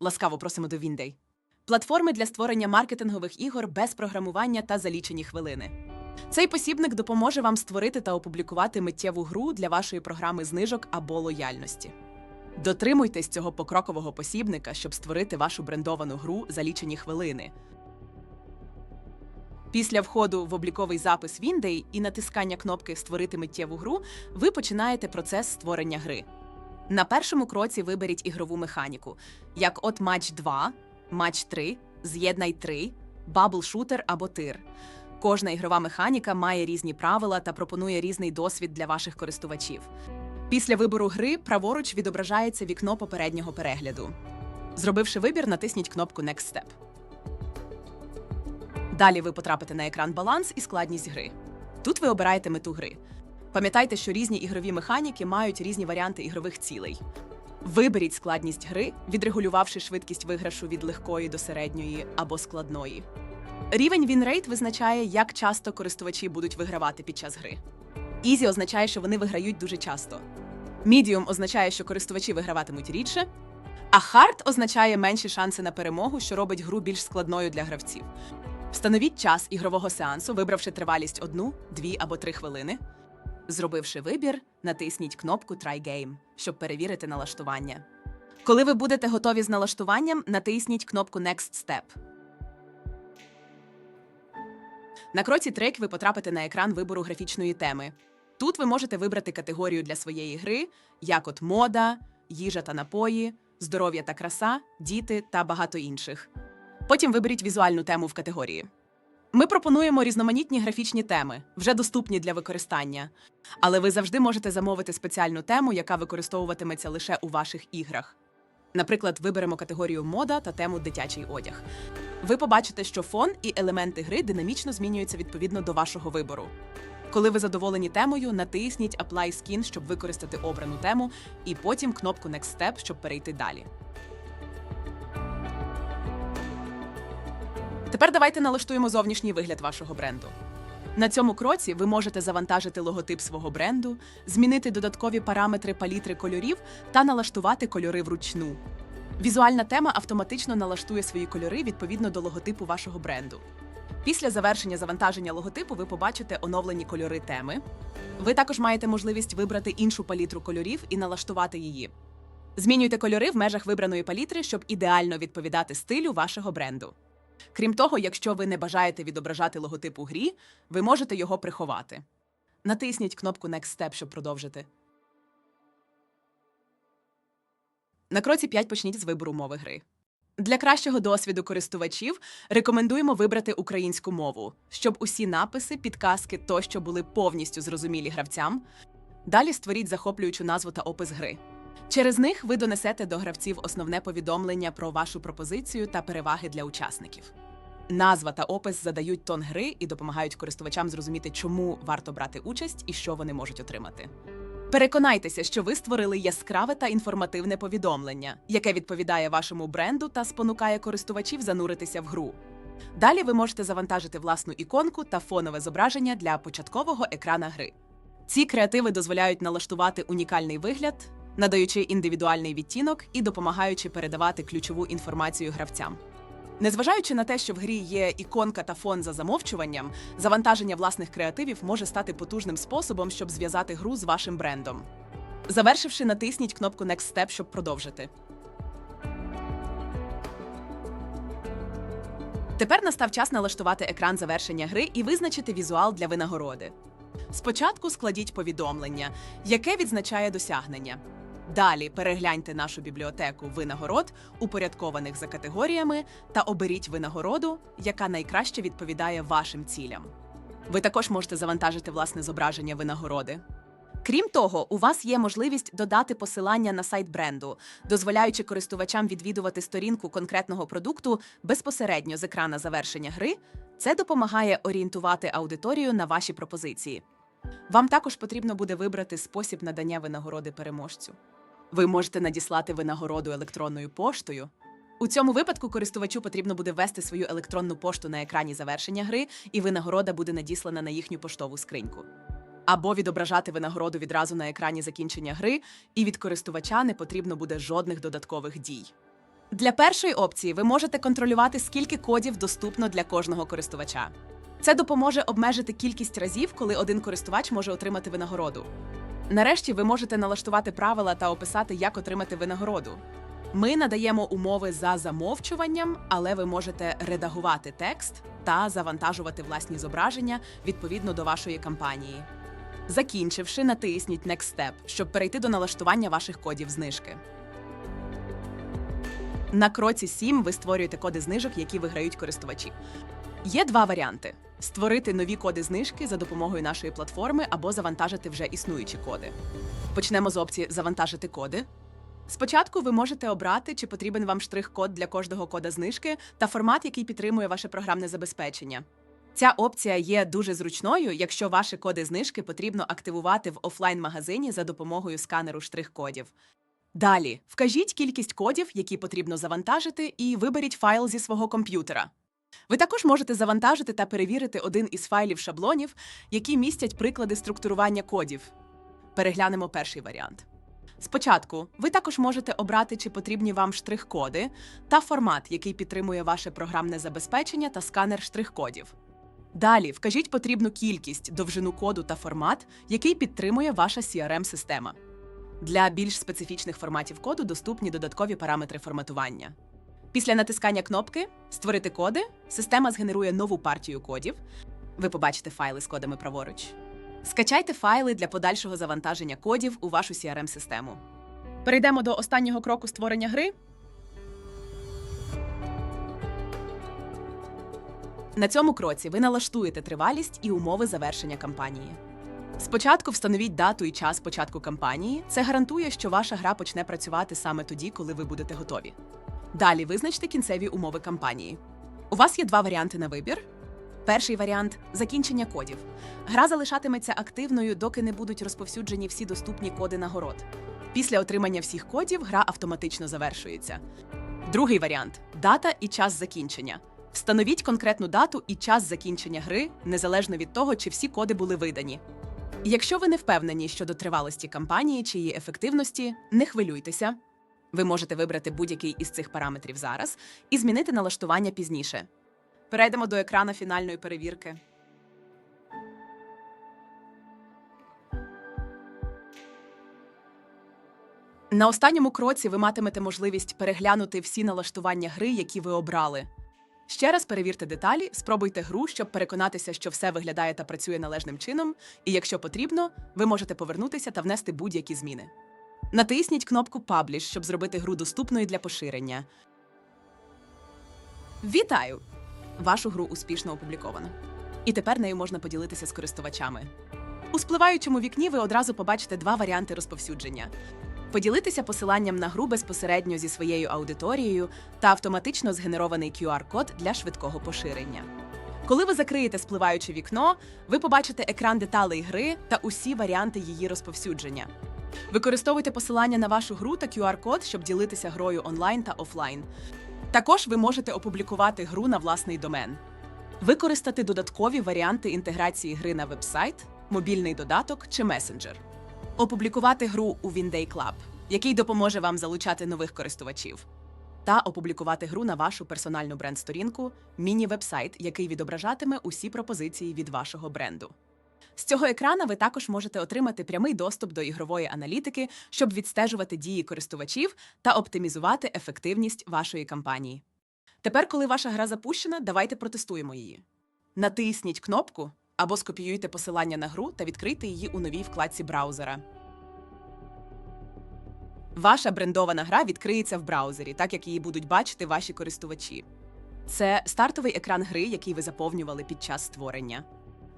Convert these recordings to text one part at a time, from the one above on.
Ласкаво просимо до Віндей. Платформи для створення маркетингових ігор без програмування та за лічені хвилини. Цей посібник допоможе вам створити та опублікувати миттєву гру для вашої програми знижок або лояльності. Дотримуйтесь цього покрокового посібника, щоб створити вашу брендовану гру за лічені хвилини. Після входу в обліковий запис Віндей і натискання кнопки Створити миттєву гру ви починаєте процес створення гри. На першому кроці виберіть ігрову механіку, як от матч 2, матч 3, з'єднай 3, бабл шутер або тир. Кожна ігрова механіка має різні правила та пропонує різний досвід для ваших користувачів. Після вибору гри праворуч відображається вікно попереднього перегляду. Зробивши вибір, натисніть кнопку Next Step. Далі ви потрапите на екран баланс і складність гри. Тут ви обираєте мету гри. Пам'ятайте, що різні ігрові механіки мають різні варіанти ігрових цілей. Виберіть складність гри, відрегулювавши швидкість виграшу від легкої до середньої або складної. Рівень Вінрейт визначає, як часто користувачі будуть вигравати під час гри. Ізі означає, що вони виграють дуже часто. Мідіум означає, що користувачі виграватимуть рідше. А хард означає менші шанси на перемогу, що робить гру більш складною для гравців. Встановіть час ігрового сеансу, вибравши тривалість одну, дві або три хвилини. Зробивши вибір, натисніть кнопку Try Game, щоб перевірити налаштування. Коли ви будете готові з налаштуванням, натисніть кнопку Next Step. На кроці трек ви потрапите на екран вибору графічної теми. Тут ви можете вибрати категорію для своєї гри, як от мода, їжа та напої, здоров'я та краса, діти та багато інших. Потім виберіть візуальну тему в категорії. Ми пропонуємо різноманітні графічні теми, вже доступні для використання. Але ви завжди можете замовити спеціальну тему, яка використовуватиметься лише у ваших іграх. Наприклад, виберемо категорію мода та тему дитячий одяг. Ви побачите, що фон і елементи гри динамічно змінюються відповідно до вашого вибору. Коли ви задоволені темою, натисніть Apply Skin, щоб використати обрану тему, і потім кнопку Next Step, щоб перейти далі. Тепер давайте налаштуємо зовнішній вигляд вашого бренду. На цьому кроці ви можете завантажити логотип свого бренду, змінити додаткові параметри палітри кольорів та налаштувати кольори вручну. Візуальна тема автоматично налаштує свої кольори відповідно до логотипу вашого бренду. Після завершення завантаження логотипу ви побачите оновлені кольори теми. Ви також маєте можливість вибрати іншу палітру кольорів і налаштувати її. Змінюйте кольори в межах вибраної палітри, щоб ідеально відповідати стилю вашого бренду. Крім того, якщо ви не бажаєте відображати логотип у грі, ви можете його приховати. Натисніть кнопку Next Step, щоб продовжити. На кроці 5 почніть з вибору мови гри. Для кращого досвіду користувачів рекомендуємо вибрати українську мову, щоб усі написи, підказки тощо були повністю зрозумілі гравцям. Далі створіть захоплюючу назву та опис гри. Через них ви донесете до гравців основне повідомлення про вашу пропозицію та переваги для учасників. Назва та опис задають тон гри і допомагають користувачам зрозуміти, чому варто брати участь і що вони можуть отримати. Переконайтеся, що ви створили яскраве та інформативне повідомлення, яке відповідає вашому бренду та спонукає користувачів зануритися в гру. Далі ви можете завантажити власну іконку та фонове зображення для початкового екрана гри. Ці креативи дозволяють налаштувати унікальний вигляд, надаючи індивідуальний відтінок і допомагаючи передавати ключову інформацію гравцям. Незважаючи на те, що в грі є іконка та фон за замовчуванням, завантаження власних креативів може стати потужним способом, щоб зв'язати гру з вашим брендом. Завершивши, натисніть кнопку Next Step, щоб продовжити. Тепер настав час налаштувати екран завершення гри і визначити візуал для винагороди. Спочатку складіть повідомлення, яке відзначає досягнення. Далі перегляньте нашу бібліотеку винагород, упорядкованих за категоріями, та оберіть винагороду, яка найкраще відповідає вашим цілям. Ви також можете завантажити власне зображення винагороди. Крім того, у вас є можливість додати посилання на сайт бренду, дозволяючи користувачам відвідувати сторінку конкретного продукту безпосередньо з екрана завершення гри. Це допомагає орієнтувати аудиторію на ваші пропозиції. Вам також потрібно буде вибрати спосіб надання винагороди переможцю. Ви можете надіслати винагороду електронною поштою. У цьому випадку користувачу потрібно буде ввести свою електронну пошту на екрані завершення гри, і винагорода буде надіслана на їхню поштову скриньку. Або відображати винагороду відразу на екрані закінчення гри, і від користувача не потрібно буде жодних додаткових дій. Для першої опції ви можете контролювати, скільки кодів доступно для кожного користувача. Це допоможе обмежити кількість разів, коли один користувач може отримати винагороду. Нарешті ви можете налаштувати правила та описати, як отримати винагороду. Ми надаємо умови за замовчуванням, але ви можете редагувати текст та завантажувати власні зображення відповідно до вашої кампанії. Закінчивши, натисніть Next Step, щоб перейти до налаштування ваших кодів знижки. На кроці 7 ви створюєте коди знижок, які виграють користувачі. Є два варіанти: створити нові коди знижки за допомогою нашої платформи або завантажити вже існуючі коди. Почнемо з опції Завантажити коди. Спочатку ви можете обрати, чи потрібен вам штрих-код для кожного кода знижки та формат, який підтримує ваше програмне забезпечення. Ця опція є дуже зручною, якщо ваші коди знижки потрібно активувати в офлайн-магазині за допомогою сканеру штрих-кодів. Далі вкажіть кількість кодів, які потрібно завантажити, і виберіть файл зі свого комп'ютера. Ви також можете завантажити та перевірити один із файлів шаблонів, які містять приклади структурування кодів. Переглянемо перший варіант. Спочатку ви також можете обрати, чи потрібні вам штрих-коди та формат, який підтримує ваше програмне забезпечення та сканер штрих-кодів. Далі вкажіть потрібну кількість, довжину коду та формат, який підтримує ваша CRM-система. Для більш специфічних форматів коду доступні додаткові параметри форматування. Після натискання кнопки Створити коди система згенерує нову партію кодів. Ви побачите файли з кодами праворуч. Скачайте файли для подальшого завантаження кодів у вашу CRM-систему. Перейдемо до останнього кроку створення гри. На цьому кроці ви налаштуєте тривалість і умови завершення кампанії. Спочатку встановіть дату і час початку кампанії. Це гарантує, що ваша гра почне працювати саме тоді, коли ви будете готові. Далі визначте кінцеві умови кампанії. У вас є два варіанти на вибір. Перший варіант закінчення кодів. Гра залишатиметься активною, доки не будуть розповсюджені всі доступні коди нагород. Після отримання всіх кодів гра автоматично завершується. Другий варіант дата і час закінчення. Встановіть конкретну дату і час закінчення гри, незалежно від того, чи всі коди були видані. Якщо ви не впевнені щодо тривалості кампанії чи її ефективності, не хвилюйтеся. Ви можете вибрати будь-який із цих параметрів зараз і змінити налаштування пізніше. Перейдемо до екрана фінальної перевірки. На останньому кроці ви матимете можливість переглянути всі налаштування гри, які ви обрали. Ще раз перевірте деталі, спробуйте гру, щоб переконатися, що все виглядає та працює належним чином, і якщо потрібно, ви можете повернутися та внести будь-які зміни. Натисніть кнопку Publish, щоб зробити гру доступною для поширення. Вітаю! Вашу гру успішно опубліковано. І тепер нею можна поділитися з користувачами. У спливаючому вікні ви одразу побачите два варіанти розповсюдження: поділитися посиланням на гру безпосередньо зі своєю аудиторією та автоматично згенерований QR-код для швидкого поширення. Коли ви закриєте спливаюче вікно, ви побачите екран деталей гри та усі варіанти її розповсюдження. Використовуйте посилання на вашу гру та QR-код, щоб ділитися грою онлайн та офлайн. Також ви можете опублікувати гру на власний домен, використати додаткові варіанти інтеграції гри на вебсайт, мобільний додаток чи месенджер, опублікувати гру у Winday Club, який допоможе вам залучати нових користувачів, та опублікувати гру на вашу персональну бренд-сторінку, міні-вебсайт, який відображатиме усі пропозиції від вашого бренду. З цього екрана ви також можете отримати прямий доступ до ігрової аналітики, щоб відстежувати дії користувачів та оптимізувати ефективність вашої кампанії. Тепер, коли ваша гра запущена, давайте протестуємо її. Натисніть кнопку або скопіюйте посилання на гру та відкрийте її у новій вкладці браузера. Ваша брендована гра відкриється в браузері, так як її будуть бачити ваші користувачі. Це стартовий екран гри, який ви заповнювали під час створення.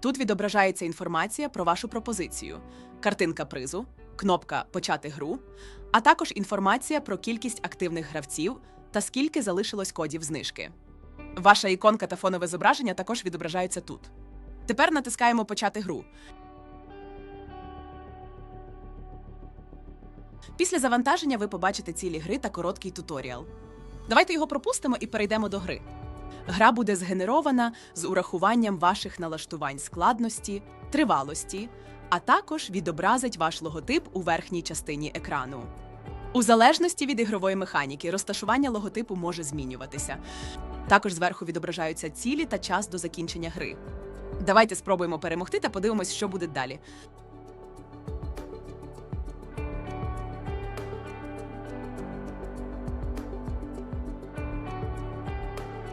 Тут відображається інформація про вашу пропозицію, картинка призу, кнопка Почати гру, а також інформація про кількість активних гравців та скільки залишилось кодів знижки. Ваша іконка та фонове зображення також відображаються тут. Тепер натискаємо Почати гру. Після завантаження ви побачите цілі гри та короткий туторіал. Давайте його пропустимо і перейдемо до гри. Гра буде згенерована з урахуванням ваших налаштувань складності, тривалості, а також відобразить ваш логотип у верхній частині екрану. У залежності від ігрової механіки, розташування логотипу може змінюватися. Також зверху відображаються цілі та час до закінчення гри. Давайте спробуємо перемогти та подивимось, що буде далі.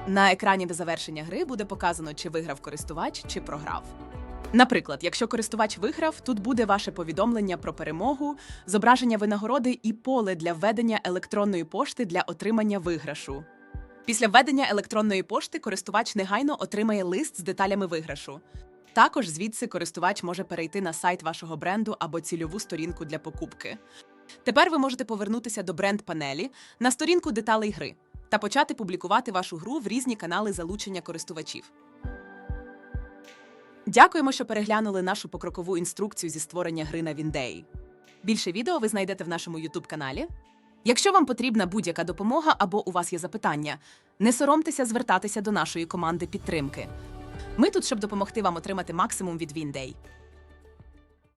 На екрані до завершення гри буде показано, чи виграв користувач, чи програв. Наприклад, якщо користувач виграв, тут буде ваше повідомлення про перемогу, зображення винагороди і поле для введення електронної пошти для отримання виграшу. Після введення електронної пошти користувач негайно отримає лист з деталями виграшу. Також звідси користувач може перейти на сайт вашого бренду або цільову сторінку для покупки. Тепер ви можете повернутися до бренд-панелі на сторінку деталей гри та почати публікувати вашу гру в різні канали залучення користувачів. Дякуємо, що переглянули нашу покрокову інструкцію зі створення гри на Віндеї. Більше відео ви знайдете в нашому youtube каналі. Якщо вам потрібна будь-яка допомога або у вас є запитання, не соромтеся звертатися до нашої команди підтримки. Ми тут, щоб допомогти вам отримати максимум від Віндей.